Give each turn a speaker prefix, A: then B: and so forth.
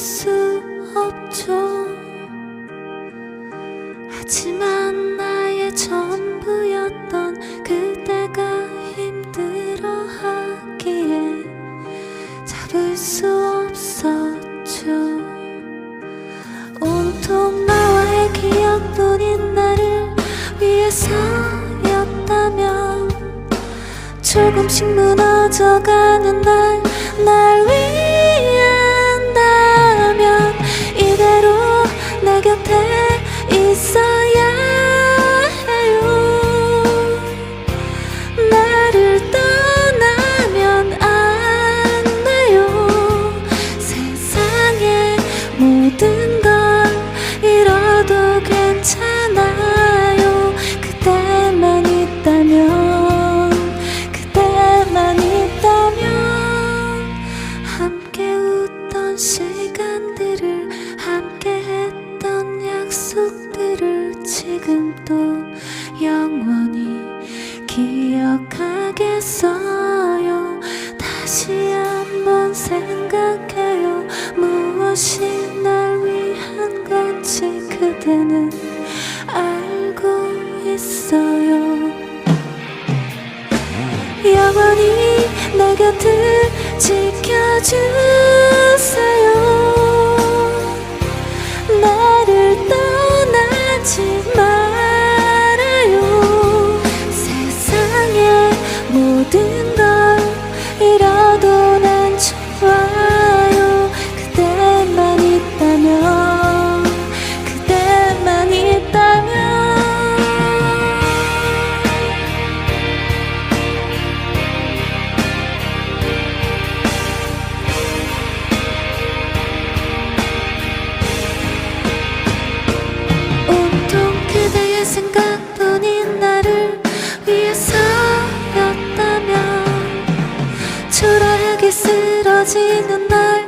A: 수 없죠. 하지만 나의 전부였던 그대가 힘들어하기에 잡을 수 없었죠. 온통 나와의 기억뿐인 나를 위해서였다면 조금씩 무너져가는 날, 날 위한 지금도 영원히 기억하겠어요. 다시 한번 생각해요. 무엇이 날 위한 건지 그대는 알고 있어요. 영원히 내 곁을 지켜주 갑자기 쓰러지는 날